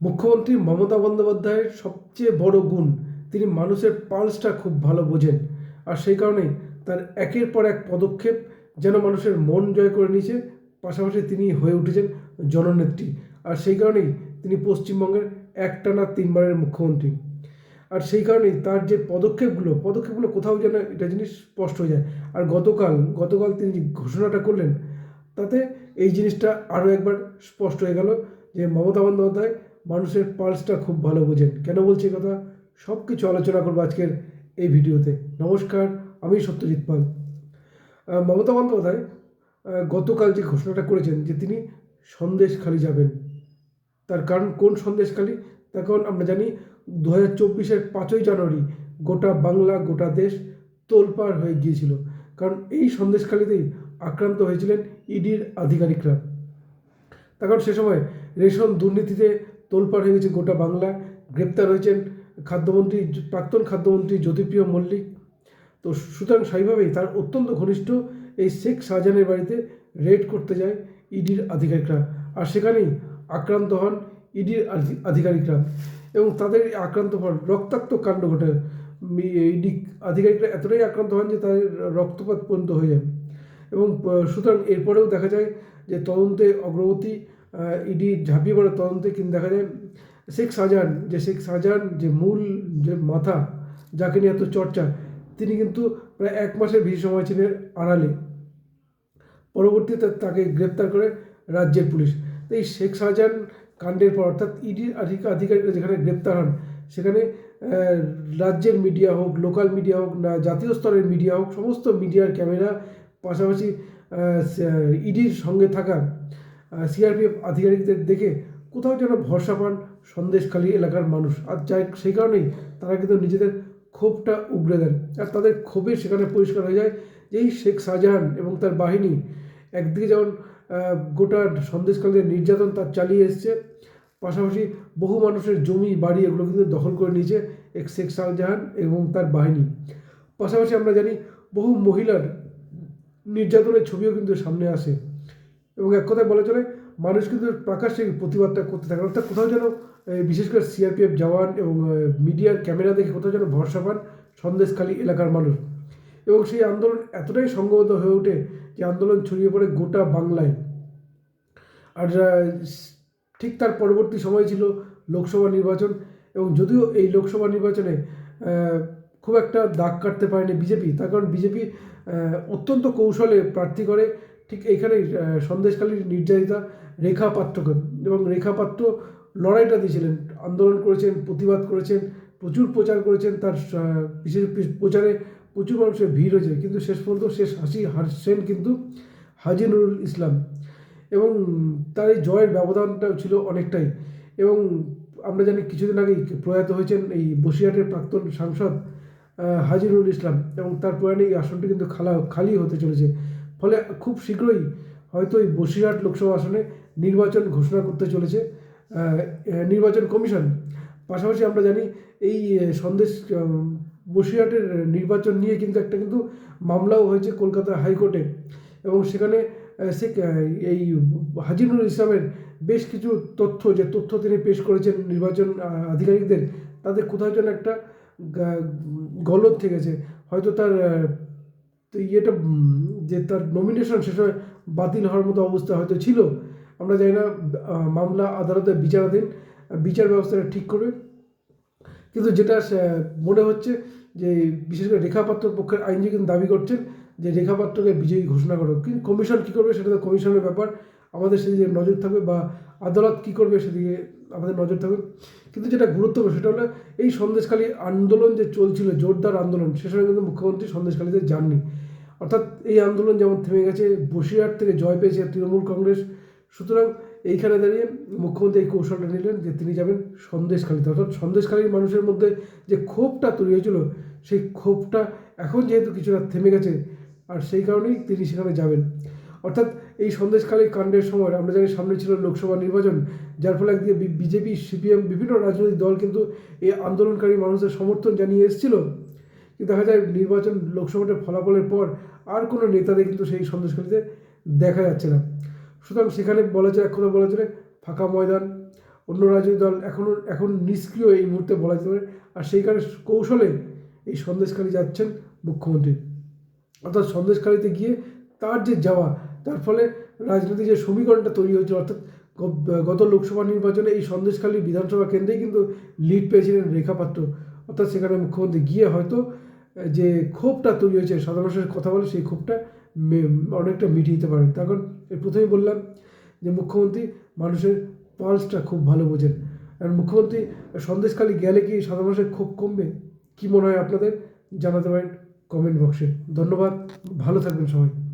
মুখ্যমন্ত্রী মমতা বন্দ্যোপাধ্যায়ের সবচেয়ে বড় গুণ, তিনি মানুষের পালসটা খুব ভালো বোঝেন। আর সেই কারণেই তার একের পর এক পদক্ষেপ যেন মানুষের মন জয় করে নিয়েছে, পাশাপাশি তিনি হয়ে উঠেছেন জননেত্রী। আর সেই কারণেই তিনি পশ্চিমবঙ্গের একটানা তিনবারের মুখ্যমন্ত্রী। আর সেই কারণেই তার যে পদক্ষেপগুলো পদক্ষেপগুলো কোথাও যেন এটা জিনিস স্পষ্ট হয়ে যায়। আর গতকাল গতকাল তিনি যে ঘোষণাটা করলেন, তাতে এই জিনিসটা আরও একবার স্পষ্ট হয়ে গেল যে মমতা বন্দ্যোপাধ্যায় মানুষের পালসটা খুব ভালো বোঝেন। কেন বলছি কথা? সব কিছু আলোচনা করব আজকের এই ভিডিওতে। নমস্কার, আমি সত্যজিৎ পাল। মমতা বন্দ্যোপাধ্যায় গতকাল যে ঘোষণাটা করেছেন যে তিনি সন্দেশখালি যাবেন, তার কারণ কোন সন্দেশখালি? তার কারণ আমরা জানি দু হাজার চব্বিশের পাঁচই জানুয়ারি গোটা বাংলা, গোটা দেশ তোলপাড় হয়ে গিয়েছিল। কারণ এই সন্দেশখালিতেই আক্রান্ত হয়েছিলেন ইডির আধিকারিকরা। তার কারণ সে সময় রেশন দুর্নীতিতে তোলপাড় হয়ে গেছে গোটা বাংলা। গ্রেপ্তার হয়েছেন খাদ্যমন্ত্রী, প্রাক্তন খাদ্যমন্ত্রী জ্যোতিপ্রিয় মল্লিক। তো সুতরাং স্বাভাবিকভাবেই তার অত্যন্ত ঘনিষ্ঠ এই শেখ শাহজাহানের বাড়িতে রেড করতে যায় ইডির আধিকারিকরা। আর সেখানেই আক্রান্ত হন ইডির আধিকারিকরা। এবং তাদের আক্রান্ত হন রক্তাক্ত কাণ্ড ঘটে। ইডি আধিকারিকরা এতটাই আক্রান্ত হন যে তাদের রক্তপাত পর্যন্ত হয়ে যায়। এবং সুতরাং এরপরেও দেখা যায় যে তদন্তে অগ্রগতি ইডি ঝাঁপিয়ে পড়ে তদন্তে কিন্তু দেখা যায়, শেখ শাহজাহান, যে শেখ শাহজাহান যে মূল যে মাথা, যাকে নিয়ে এত চর্চা, তিনি কিন্তু প্রায় এক মাসের বেশি সময় ছিলেন আড়ালে। পরবর্তীতে তাকে গ্রেপ্তার করে রাজ্যের পুলিশ। এই শেখ শাহজাহান কাণ্ডের পর, অর্থাৎ ইডির আধিকারিকরা যেখানে গ্রেপ্তার হন, সেখানে রাজ্যের মিডিয়া হোক, লোকাল মিডিয়া হোক, না জাতীয় স্তরের মিডিয়া হোক, সমস্ত মিডিয়ার ক্যামেরা, পাশাপাশি ইডির সঙ্গে থাকা সিআরপিএফ আধিকারিকদের দেখে কোথাও যেন ভরসা পান সন্দেশখালী এলাকার মানুষ। আর যাই সেই কারণেই তারা কিন্তু নিজেদের ক্ষোভটা উগড়ে দেন আর তাদের ক্ষোভে সেখানে পরিষ্কার হয়ে যায় যে এই শেখ শাহজাহান এবং তার বাহিনী একদিকে যেমন গোটা সন্দেশকালীদের নির্যাতন তার চালিয়ে এসছে, পাশাপাশি বহু মানুষের জমি, বাড়ি এগুলো কিন্তু দখল করে নিয়েছে এক শেখ শাহজাহান এবং তার বাহিনী। পাশাপাশি আমরা জানি বহু মহিলার নির্যাতনের ছবিও কিন্তু সামনে আসে। এবং এক কথায় বলা চলে, মানুষ কিন্তু প্রকাশ্যে প্রতিবাদটা করতে থাকে। অর্থাৎ কোথাও যেন বিশেষ করে সিআরপিএফ জওয়ান এবং মিডিয়ার ক্যামেরা দেখে কোথাও যেন ভরসা পান সন্দেশখালী এলাকার মানুষ। এবং সেই আন্দোলন এতটাই সংগত হয়ে ওঠে যে আন্দোলন ছড়িয়ে পড়ে গোটা বাংলায়। আর ঠিক তার পরবর্তী সময় ছিল লোকসভা নির্বাচন এবং যদিও এই লোকসভা নির্বাচনে খুব একটা দাগ কাটতে পারেনি বিজেপি। তার কারণ বিজেপি অত্যন্ত কৌশলে প্রার্থী করে ঠিক এইখানেই আহ, সন্দেশখালীর নির্যাতিতা রেখা পাত্রকে এবং রেখা পাত্র লড়াইটা দিয়েছিলেন আন্দোলন করেছেন প্রতিবাদ করেছেন প্রচুর প্রচার করেছেন তার বিশেষ প্রচারে প্রচুর মানুষের ভিড় হয়েছে কিন্তু শেষ পর্যন্ত শেষ হাসি হাসছেন কিন্তু হাজি নুরুল ইসলাম এবং তার এই জয়ের ব্যবধানটাও ছিল অনেকটাই এবং আমরা জানি কিছুদিন আগেই প্রয়াত হয়েছেন এই বসিরহাটের প্রাক্তন সাংসদ আহ, হাজি নুরুল ইসলাম এবং তার প্রয়াণে এই আসনটি কিন্তু খালা খালি হতে চলেছে। ফলে খুব শীঘ্রই হয়তো এই বসিরহাট লোকসভা আসনে নির্বাচন ঘোষণা করতে চলেছে নির্বাচন কমিশন। পাশাপাশি আমরা জানি এই সন্দেশ বসিরহাটের নির্বাচন নিয়ে কিন্তু একটা কিন্তু মামলাও হয়েছে কলকাতা হাইকোর্টে। এবং সেখানে সে এই হাজিনুল ইসলামের বেশ কিছু তথ্য, যে তথ্য তিনি পেশ করেছেন নির্বাচন আধিকারিকদের, তাদের কোথাও যেন একটা, গা- গলদ থেকেছে হয়তো তার তো ইয়েটা যে তার নমিনেশন সে সময় বাতিল হওয়ার মতো অবস্থা হয়তো ছিল। আমরা জানি না মামলা আদালতে বিচারাধীন, বিচার ব্যবস্থাটা ঠিক করবে। কিন্তু যেটা মনে হচ্ছে যে, বিশেষ করে রেখাপাত্র পক্ষের আইনজীবী কিন্তু দাবি করছেন যে রেখাপাত্রকে বিজয়ী ঘোষণা করো। কিন্তু কমিশন কী করবে সেটা তো কমিশনের ব্যাপার। আমাদের সেদিকে নজর থাকবে বা আদালত কী করবে সেদিকে আমাদের নজর থাকবে। কিন্তু যেটা গুরুত্বপূর্ণ সেটা হলো, এই সন্দেশখালী আন্দোলন যে চলছিল, জোরদার আন্দোলন, সে সময় কিন্তু মুখ্যমন্ত্রী সন্দেশখালীতে যাননি। অর্থাৎ এই আন্দোলন যেমন থেমে গেছে, বসিরহাট থেকে জয় পেয়েছে তৃণমূল কংগ্রেস। সুতরাং এইখানে দাঁড়িয়ে মুখ্যমন্ত্রী এই কৌশলটা নিলেন যে তিনি যাবেন সন্দেশখালীতে। অর্থাৎ সন্দেশখালীর মানুষের মধ্যে যে ক্ষোভটা তৈরি হয়েছিল, সেই ক্ষোভটা এখন যেহেতু কিছুটা থেমে গেছে, আর সেই কারণেই তিনি সেখানে যাবেন। অর্থাৎ এই সন্দেশখালী কাণ্ডের সময় আমরা জানি সামনে ছিল লোকসভা নির্বাচন, যার ফলে একদিকে বিজেপি, সিপিএম বিভিন্ন রাজনৈতিক দল কিন্তু এই আন্দোলনকারী মানুষদের সমর্থন জানিয়ে এসেছিল। কিন্তু দেখা যায় নির্বাচন লোকসভাটার ফলাফলের পর আর কোনো নেতাদের কিন্তু সেই সন্দেশখালীতে দেখা যাচ্ছে না। সুতরাং সেখানে বলা যায়, এক কথা বলা চলে ফাঁকা ময়দান। অন্য রাজনৈতিক দল এখনও এখন নিষ্ক্রিয় এই মুহূর্তে বলা যেতে পারে। আর সেই কারণে কৌশলে এই সন্দেশখালী যাচ্ছেন মুখ্যমন্ত্রী। অর্থাৎ সন্দেশখালীতে গিয়ে তার যে যাওয়া, তার ফলে রাজনৈতিক যে সমীকরণটা তৈরি হয়েছে, অর্থাৎ গত লোকসভা নির্বাচনে এই সন্দেশখালী বিধানসভা কেন্দ্রেই কিন্তু লিড পেয়েছিলেন রেখা পাত্র। অর্থাৎ সেখানে মুখ্যমন্ত্রী গিয়ে হয়তো, যে ক্ষোভটা তৈরি হয়েছে, সাধারণ মানুষের কথা বলে সেই ক্ষোভটা অনেকটা মিটিয়ে দিতে পারেন। তখন এর প্রথমেই বললাম যে মুখ্যমন্ত্রী মানুষের পালসটা খুব ভালো বোঝেন। আর মুখ্যমন্ত্রী সন্দেশখালী গেলে কি সাধারণ মানুষের ক্ষোভ কমবে? কী মনে হয় আপনাদের? জানাতে পারেন কমেন্ট বক্সে। ধন্যবাদ। ভালো থাকবেন সবাই।